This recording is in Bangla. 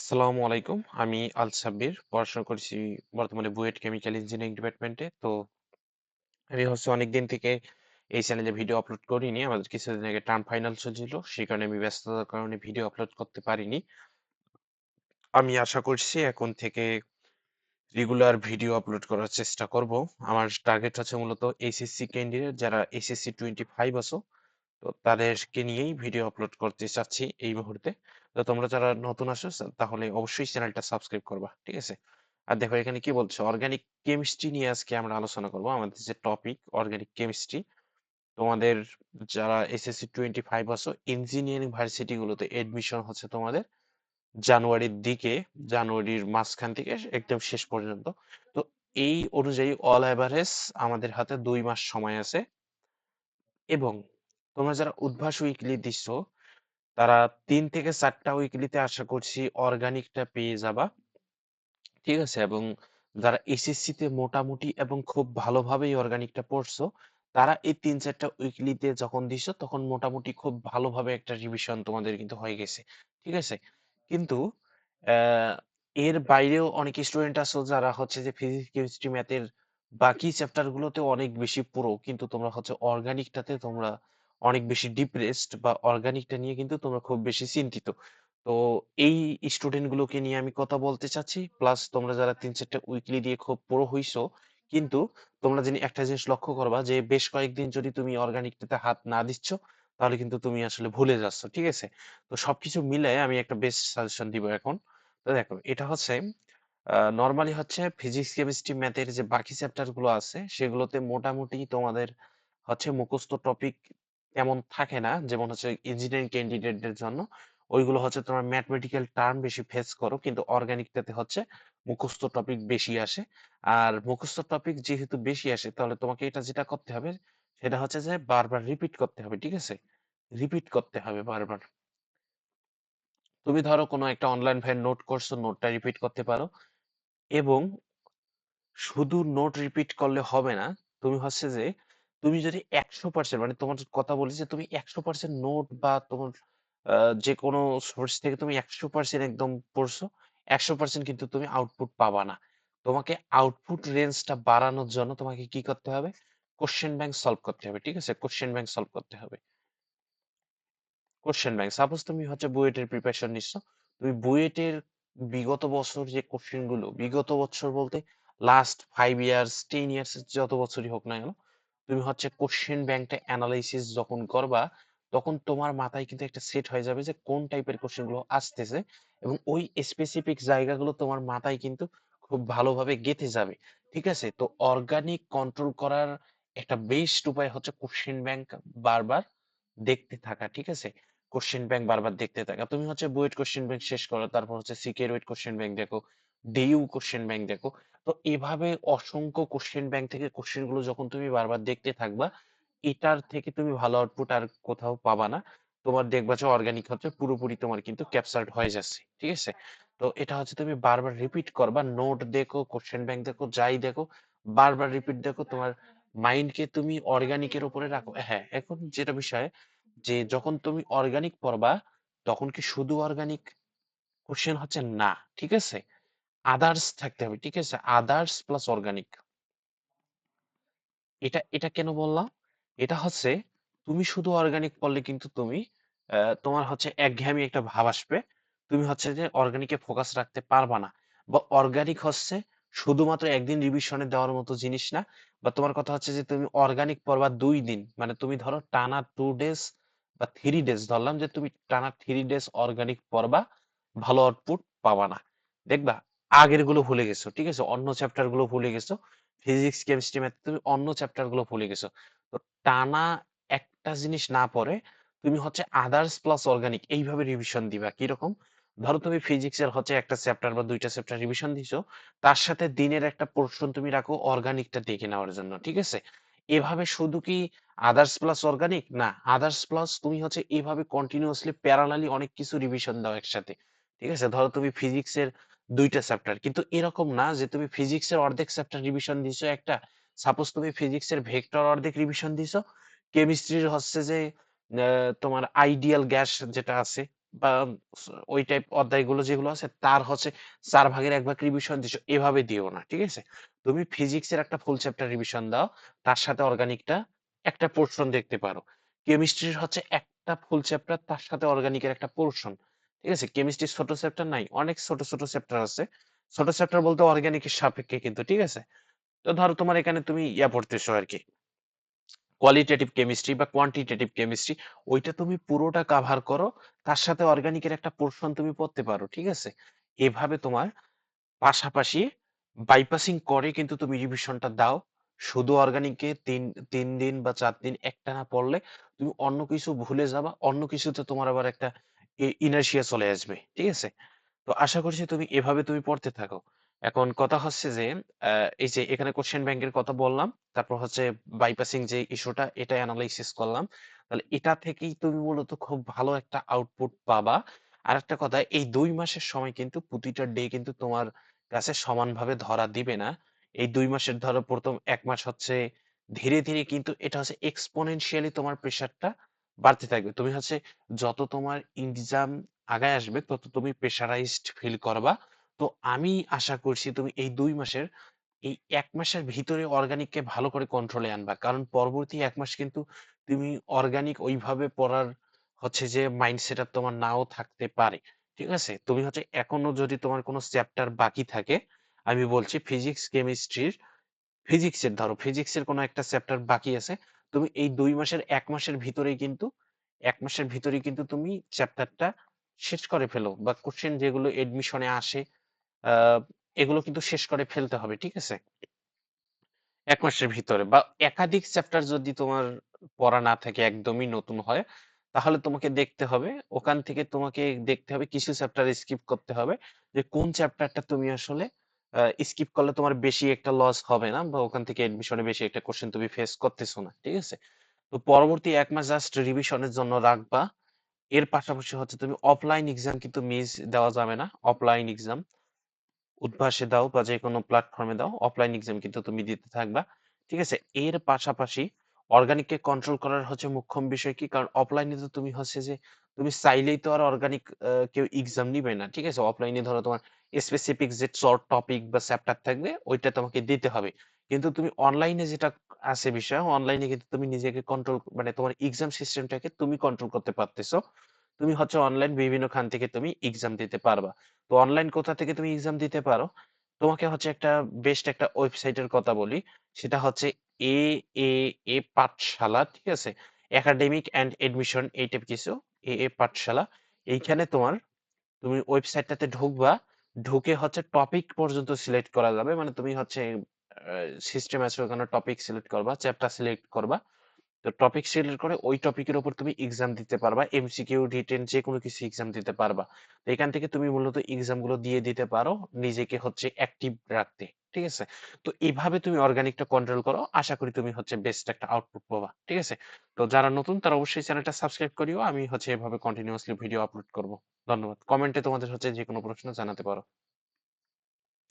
আসসালামু আলাইকুম। আমি আল সাব্বির। পড়াশোনা করছি বর্তমানে বুয়েট কেমিক্যাল ইঞ্জিনিয়ারিং ডিপার্টমেন্টে। তো আমি হচ্ছে অনেকদিন থেকে এই চ্যানেলে ভিডিও আপলোড করিনি। আমাদের কিছুদিন আগে টার্ম ফাইনাল চলছিল। সেই কারণে আমি ব্যস্ততার কারণে ভিডিও আপলোড করতে পারিনি। আমি আশা করছি এখন থেকে রেগুলার ভিডিও আপলোড করার চেষ্টা করব। আমার টার্গেট হচ্ছে মূলত এইচএসসি ক্যান্ডিডেট যারা এসএসসি টোয়েন্টি ফাইভ আছো, তো তাদেরকে নিয়েই ভিডিও আপলোড করতে চাচ্ছি এই মুহূর্তে। তো তোমরা যারা নতুন আসো তাহলে অবশ্যই চ্যানেলটা সাবস্ক্রাইব করবা। ঠিক আছে? আর দেখো এখানে কি বলছে অর্গানিক কেমিস্ট্রি নিয়ে আজকে আমরা আলোচনা করব। আমাদের যে টপিক অর্গানিক কেমিস্ট্রি তোমাদের যারা এসএসসি 25 আছো ইঞ্জিনিয়ারিং ভার্সিটি গুলোতে এডমিশন হচ্ছে তোমাদের জানুয়ারির দিকে, জানুয়ারির মাঝখান থেকে একদম শেষ পর্যন্ত। তো এই অনুযায়ী অল এভারেজ আমাদের হাতে দুই মাস সময় আছে। এবং তোমরা যারা উদ্ভাস উইকলি দিচ্ছ তারা ৩ থেকে ৪ টা উইকলিতে আশা করছি অর্গানিকটা পেয়ে যাবা। ঠিক আছে? এবং যারা এসএসসি তে মোটামুটি এবং খুব ভালোভাবেই অর্গানিকটা পড়ছো, তারা এই ৩-৪ টা উইকলিতে যখন দিচ্ছ তখন মোটামুটি খুব ভালোভাবে একটা রিভিশন তোমাদের কিন্তু হয়ে গেছে। ঠিক আছে? কিন্তু এর বাইরেও অনেক স্টুডেন্ট আছো যারা হচ্ছে যে ফিজিক্স, কেমিস্ট্রি, ম্যাথের বাকি চ্যাপ্টার গুলোতেও অনেক বেশি প্রো কিন্তু তোমরা হচ্ছে অর্গানিকটাতে তোমরা অনেক বেশি ডিপ্রেসড বা অর্গানিকটা নিয়ে কিন্তু তোমরা খুব বেশি চিন্তিত। তো এই স্টুডেন্ট গুলোকে নিয়ে আমি কথা বলতে চাচ্ছি। প্লাস তোমরা যারা ৩-৪ টা উইকলি দিয়ে খুব প্রো হইছো, কিন্তু তোমরা যিনি একটা জিনিস লক্ষ্য করবা যে বেশ কয়েকদিন যদি তুমি অর্গানিকটাতে হাত না দিচ্ছ, তাহলে কিন্তু তুমি আসলে ভুলে যাচ্ছ। ঠিক আছে? তো সবকিছু মিলায়ে আমি একটা বেস্ট সাজেশন দিব এখন। তো দেখো এটা হচ্ছে নরমালি হচ্ছে ফিজিক্স, কেমিস্ট্রি, ম্যাথের যে বাকি চ্যাপ্টারগুলো আছে সেগুলোতে মোটামুটি তোমাদের হচ্ছে মুখস্থ টপিক তেমন থাকে না। যেমন হচ্ছে ইঞ্জিনিয়ারিং ক্যান্ডিডেটদের জন্য ওইগুলো হচ্ছে তোমার ম্যাথমেটিক্যাল টার্ম বেশি ফেস করো। কিন্তু অর্গানিকটাতে হচ্ছে মুখস্থ টপিক বেশি আসে। আর মুখস্থ টপিক যেহেতু বেশি আসে তাহলে তোমাকে এটা যেটা করতে হবে সেটা হচ্ছে যে বারবার রিপিট করতে হবে। ঠিক আছে? রিপিট করতে হবে বারবার। তুমি ধরো কোনো একটা অনলাইন ভাইয়ের নোট করছ, নোটটা রিপিট করতে পারো এবং শুধু নোট রিপিট করলে হবে না। তুমি হচ্ছে যে তুমি যদি ১০০% মানে তোমার কথা বলি যে তুমি ১০০% নোট বা তোমার আ যেকোনো সোর্স থেকে তুমি ১০০% একদম পড়ছো, ১০০% কিন্তু তুমি আউটপুট পাবা না। তোমাকে আউটপুট রেঞ্জটা বাড়ানোর জন্য তোমাকে কি করতে হবে? কোয়েশ্চেন ব্যাংক সলভ করতে হবে। ঠিক আছে? কোয়েশ্চেন ব্যাংক সলভ করতে হবে। Question bank. সাপোজ তুমি হচ্ছে বুয়েটের প্রিপারেশন নিচ্ছ। তুমি বুয়েটের বিগত বছর যে কোশ্চেনগুলো, বিগত বছর বলতে লাস্ট 5 ইয়ার্স, 10 ইয়ার্স যত বছরই হোক না কেন, তুমি হচ্ছে কোশ্চেন ব্যাংকটা এনালাইসিস যখন করবা, তখন তোমার মাথায় কিন্তু একটা সেট হয়ে যাবে যে কোন টাইপের কোশ্চেনগুলো আসতেছে এবং ওই স্পেসিফিক জায়গাগুলো তোমার মাথায় কিন্তু খুব ভালোভাবে গেঁথে যাবে। ঠিক আছে? তো অর্গানিক কন্ট্রোল করার একটা বেস্ট উপায় হচ্ছে কোশ্চেন ব্যাংক বারবার দেখতে থাকা। ঠিক আছে? কোশ্চেন ব্যাংক বারবার দেখতে থাকা। তুমি হচ্ছে বুয়েট কোশ্চেন ব্যাংক শেষ করো। তারপর হচ্ছে সিকে রুয়েট কোশ্চেন ব্যাংক দেখো, ডিইউ কোশ্চেন ব্যাংক দেখো। তো এভাবে অসংখ্য কোশ্চেন ব্যাংক থেকে কোশ্চেনগুলো যখন তুমি বারবার দেখতে থাকবা, এটার থেকে তুমি ভালো আউটপুট আর কোথাও পাবা না। তোমার দেখবা যে অর্গানিক হচ্ছে পুরোপুরি তোমার কিন্তু ক্যাপচারড হয়ে যাচ্ছে। ঠিক আছে? তো এটা হচ্ছে তুমি বারবার রিপিট করবা। নোট দেখো, কোশ্চেন ব্যাংক দেখো, যাই দেখো, বারবার রিপিট দেখো। তোমার মাইন্ডকে তুমি অর্গানিকের উপরে রাখো। হ্যাঁ, এখন যেটা বিষয় যে যখন তুমি অর্গানিক পড়বা, তখন কি শুধু অর্গানিক কোশ্চেন হচ্ছে না। ঠিক আছে? আদার্স থাকতে হবে। ঠিক আছে? Others plus organic. এটা এটা কেন বললাম? এটা হচ্ছে তুমি শুধু অর্গানিক পড়লে কিন্তু তুমি তোমার হচ্ছে একঘেয়েমি একটা ভাব আসবে। তুমি হচ্ছে যে অর্গানিকে ফোকাস রাখতে পারবা না। বা অর্গানিক হচ্ছে শুধুমাত্র একদিন রিভিশনে দেওয়ার মতো জিনিস না। বা তোমার কথা হচ্ছে যে তুমি অর্গানিক পড়বা দুই দিন। মানে তুমি ধরো টানা টু ডেজ বা থ্রি ডেজ ধরলাম যে তুমি টানা থ্রি ডেজ অর্গানিক পড়বা, ভালো আউটপুট পাবা না। দেখবা আগেরগুলো ভুলে গেছো। ঠিক আছে? অন্য চ্যাপ্টারগুলো ভুলে গেছো। ফিজিক্স, কেমিস্ট্রি, ম্যাথ তুমি অন্য চ্যাপ্টারগুলো ভুলে গেছো। তো টানা একটা জিনিস না পড়ে তুমি হচ্ছে আদার্স প্লাস অর্গানিক এইভাবে রিভিশন দিবা। কীরকম? ধরো তুমি ফিজিক্সের হচ্ছে একটা চ্যাপ্টার বা ২ টা চ্যাপ্টার রিভিশন দিছো। তার সাথে দিনের একটা পোরশন তুমি রাখো অর্গানিকটা দেখে নেওয়ার জন্য। ঠিক আছে? এভাবে শুধু কি আদার্স প্লাস অর্গানিক? না। আদার্স প্লাস তুমি হচ্ছে এভাবে কন্টিনিউয়াসলি প্যারালালি অনেক কিছু রিভিশন দাও একসাথে। ঠিক আছে? ধরো তুমি ফিজিক্সের ২ টা চ্যাপ্টার। কিন্তু এরকম না যে তুমি ফিজিক্সের অর্ধেক চ্যাপ্টার রিভিশন দিছো একটা। সাপোজ তুমি ফিজিক্সের ভেক্টর অর্ধেক রিভিশন দিছো। কেমিস্ট্রির হচ্ছে যে তোমার আইডিয়াল গ্যাস যেটা আছে বা ওই টাইপ অধ্যায়গুলো যেগুলো আছে তার হচ্ছে চার ভাগের ১ ভাগ রিভিশন দিছো, এভাবে দিও না। ঠিক আছে? তুমি ফিজিক্সের একটা ফুল চ্যাপ্টার রিভিশন দাও। তার সাথে অর্গানিকটা একটা পোর্শন দেখতে পারো। কেমিস্ট্রির হচ্ছে একটা ফুল চ্যাপ্টার তার সাথে অর্গানিকের একটা পোরশন। ঠিক আছে? কেমিস্ট্রির ছোট চ্যাপ্টার নাই। অনেক ছোট, ছোট চ্যাপ্টার আছে। ছোট চ্যাপ্টার বলতে অর্গানিকের সাপেক্ষে কিন্তু, ঠিক আছে? তো ধরো তোমার এখানে তুমি ইয়া পড়তেছো আরকি। কোয়ালিটেটিভ কেমিস্ট্রি বা কোয়ান্টিটেটিভ কেমিস্ট্রি ওইটা তুমি পুরোটা কাভার করো। তার সাথে অর্গানিকের একটা পোরশন তুমি পড়তে পারো। ঠিক আছে? এভাবে তোমার পাশাপাশি বাইপাসিং করে কিন্তু তুমি রিভিশনটা দাও। শুধু অর্গানিকে ৩ ৩ দিন বা চার দিন একটা না পড়লে তুমি অন্য কিছু ভুলে যাবা। অন্য কিছুতে তোমার আবার একটা ইনার্শিয়া চলে আসবে। ঠিক আছে? তো আশা করছি তুমি এভাবে তুমি পড়তে থাকো। এখন কথা হচ্ছে যে এই যে এখানে কোয়েশ্চেন ব্যাংকের কথা বললাম। তারপর হচ্ছে বাইপাসিং যে ইস্যুটা এটা এনালাইসিস করলাম। তাহলে এটা থেকেই তুমি মূলত খুব ভালো একটা আউটপুট পাবা। আরেকটা কথা এই দুই মাসের সময় কিন্তু প্রতিটা ডে কিন্তু তোমার কাছে সমানভাবে ধরা দিবে না। এই দুই মাসের ধরো ১ম ১ মাস হচ্ছে ধীরে, ধীরে কিন্তু এটা হচ্ছে এক্সপোনেনশিয়ালি তোমার প্রেশারটা বাড়তে থাকবে। তুমি হচ্ছে যত তোমার এক্সাম আগায় আসবে তত তুমি প্রেশারাইজড ফিল করবা। তো আমি আশা করছি তুমি এই ২ মাসের এই ১ মাসের ভিতরে অর্গানিককে ভালো করে কন্ট্রোলে আনবা। কারণ পরবর্তী ১ মাস কিন্তু তুমি অর্গানিক ওইভাবে পড়ার হচ্ছে যে মাইন্ড সেটআপ তোমার নাও থাকতে পারে। ঠিক আছে? তুমি হচ্ছে এখনও যদি তোমার কোনো চ্যাপ্টার বাকি থাকে, আমি বলছি ফিজিক্স, কেমিস্ট্রির ফিজিক্সের ধরো ফিজিক্সের কোনো একটা চ্যাপ্টার বাকি আছে। তুমি এই ২ মাসের ১ মাসের ভিতরেই কিন্তু ১ মাসের ভিতরেই কিন্তু তুমি চ্যাপ্টারটা শেষ করে ফেলো বা কোশ্চেন যেগুলো এডমিশনে আসে এগুলো কিন্তু শেষ করে ফেলতে হবে। ঠিক আছে? ১ মাসের ভিতরে বা একাধিক চ্যাপ্টার যদি তোমার পড়া না থাকে একদমই নতুন হয়, তাহলে তোমাকে দেখতে হবে ওখান থেকে তোমাকে দেখতে হবে কিছু চ্যাপ্টার স্কিপ করতে হবে। যে কোন চ্যাপ্টারটা তুমি আসলে স্কিপ করলে তোমার বেশি একটা লস হবে না বা ওখান থেকে এডমিশনে বেশি একটা কোয়েশ্চেন তুমি ফেস করতেছো না। ঠিক আছে? তো পরবর্তী ১ মাস জাস্ট রিভিশনের জন্য রাখবা। এর পাশাপাশি হচ্ছে তুমি অফলাইন এক্সাম কিন্তু মিস দেওয়া যাবে না। অফলাইন এক্সাম উদ্ভাসে দাও বা যে কোনো প্ল্যাটফর্মে দাও। অফলাইন এক্সাম কিন্তু তুমি দিতে থাকবা। ঠিক আছে? এর পাশাপাশি অর্গানিককে কন্ট্রোল করার হচ্ছে মুখ্যম বিষয় কি? কারণ অফলাইনে তো তুমি হচ্ছে যে তুমি চাইলেই তো আর অর্গানিক কেউ এক্সাম নিবে না। ঠিক আছে? অফলাইনে ধরো তোমার স্পেসিফিক যে শর্ট টপিক বা চ্যাপ্টার থাকবে ওইটা তোমাকে দিতে হবে। কিন্তু তুমি অনলাইনে যেটা আছে বিষয়, অনলাইনে কিন্তু তুমি নিজেকে কন্ট্রোল মানে তোমার এক্সাম সিস্টেমটাকে তুমি কন্ট্রোল করতে পারতেছো। তুমি হচ্ছে অনলাইন বিভিন্ন খান থেকে তুমি এক্সাম দিতে পারবা। তো অনলাইন কোথা থেকে তুমি এক্সাম দিতে পারো? তোমাকে হচ্ছে একটা বেস্ট একটা ওয়েবসাইটের কথা বলি। সেটা হচ্ছে এ এ এ পাঠশালা। ঠিক আছে? একাডেমিক অ্যান্ড এডমিশন এই টাইপ কিছু। এএ পাঠশালা। এইখানে তোমার তুমি ওয়েবসাইটটাতে ঢুকবা। ঢুকে হচ্ছে টপিক পর্যন্ত সিলেক্ট করা যাবে। মানে তুমি হচ্ছে সিস্টেম আছে ওখানে টপিক সিলেক্ট করবা, চ্যাপ্টার সিলেক্ট করবা। তো টপিক সিলেক্ট করে ওই টপিকের উপর তুমি এক্সাম দিতে পারবা। এমসিকিউ, রিটেন যেকোনো কিছু এক্সাম দিতে পারবা। তো এখান থেকে তুমি মূলত এক্সামগুলো দিয়ে দিতে পারো নিজেকে হচ্ছে অ্যাক্টিভ রাখতে। ঠিক আছে? তো এভাবে তুমি অর্গানিকটা কন্ট্রোল করো। আশা করি তুমি হচ্ছে বেস্ট একটা আউটপুট পাবা। ঠিক আছে? তো যারা নতুন তারা অবশ্যই চ্যানেলটা সাবস্ক্রাইব করিও। আমি হচ্ছে এভাবে কন্টিনিউয়াসলি ভিডিও আপলোড করব। ধন্যবাদ। কমেন্টে তোমাদের হচ্ছে যেকোনো প্রশ্ন জানাতে পারো।